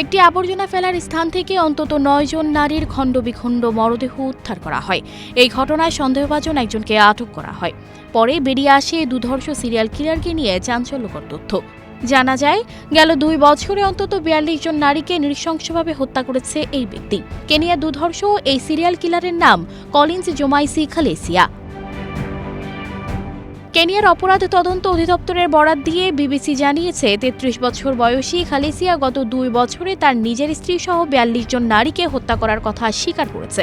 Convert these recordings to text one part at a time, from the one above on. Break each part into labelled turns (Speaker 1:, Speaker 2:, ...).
Speaker 1: একটি আবর্জনা ফেলার স্থান থেকে অন্তত নয় জন নারীর খণ্ডবিখণ্ড মরদেহ উদ্ধার করা হয়। এই ঘটনায় সন্দেহভাজন একজনকে আটক করা হয়। পরে বেরিয়ে আসে দুধর্ষ সিরিয়াল কিলারকে নিয়ে চাঞ্চল্যকর তথ্য। জানা যায়, গেল দুই বছরে অন্তত বিয়াল্লিশ জন নারীকে নৃশংসভাবে হত্যা করেছে এই ব্যক্তি। কেনিয়া দুধর্ষ এই সিরিয়াল কিলারের নাম কলিন্স জোমাইসি খালেসিয়া। কেনিয়ার অপরাধ তদন্ত অধিদপ্তরের বরাত দিয়ে বিবিসি জানিয়েছে, তেত্রিশ বছর বয়সী খালিসিয়া গত দুই বছরে তার নিজের স্ত্রী সহ বিয়াল্লিশ জন নারীকে হত্যা করার কথা স্বীকার করেছে।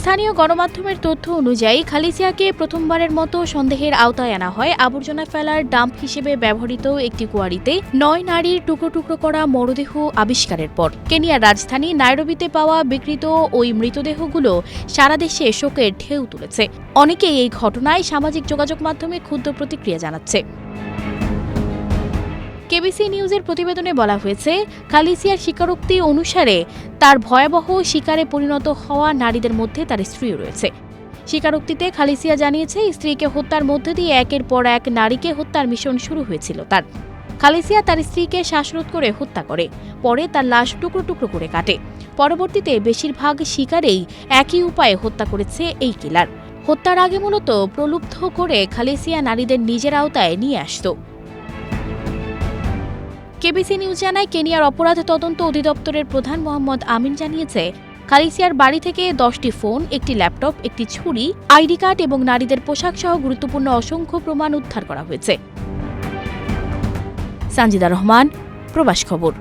Speaker 1: স্থানীয় গণমাধ্যমের তথ্য অনুযায়ী খালিসিয়াকে প্রথমবারের মতো সন্দেহের আওতায় আনা হয়। আবর্জনা ফেলার ডাম্প হিসেবে ব্যবহৃত একটি কুয়ারিতে নয় নারীর টুকরো টুকরো করা মরদেহ আবিষ্কারের পর কেনিয়ার রাজধানী নাইরোবিতে পাওয়া বিকৃত ওই মৃতদেহগুলো সারা দেশে শোকের ঢেউ তুলেছে। অনেকেই এই ঘটনায় সামাজিক যোগাযোগ মাধ্যমে ক্ষুদ্র প্রতিক্রিয়া জানাচ্ছে। কেবিসি নিউজের প্রতিবেদনে বলা হয়েছে, খালিসিয়ার স্বীকারোক্তি অনুসারে তার ভয়াবহ শিকারে পরিণত হওয়া নারীদের মধ্যে তার স্ত্রীও রয়েছে। স্বীকারোক্তিতে খালিসিয়া জানিয়েছে, স্ত্রীকে হত্যার মধ্যে দিয়ে একের পর এক নারীকে হত্যার মিশন শুরু হয়েছিল তার। খালিসিয়া তার স্ত্রীকে শ্বাসরোধ করে হত্যা করে, পরে তার লাশ টুকরো টুকরো করে কাটে। পরবর্তীতে বেশিরভাগ শিকারেই একই উপায়ে হত্যা করেছে এই কিলার। হত্যার আগে মূলত প্রলুব্ধ করে খালেসিয়া নারীদের নিজের আওতায় নিয়ে আসতো। কেবিসি নিউজ জানায়, কেনিয়ার অপরাধ তদন্ত অধিদপ্তরের প্রধান মোহাম্মদ আমিন জানিয়েছে, খালিসিয়ার বাড়ি থেকে দশটি ফোন, একটি ল্যাপটপ, একটি ছুরি, আইডি কার্ড এবং নারীদের পোশাক সহ গুরুত্বপূর্ণ অসংখ্য প্রমাণ উদ্ধার করা হয়েছে। সানজিদা রহমান, প্রবাস খবর।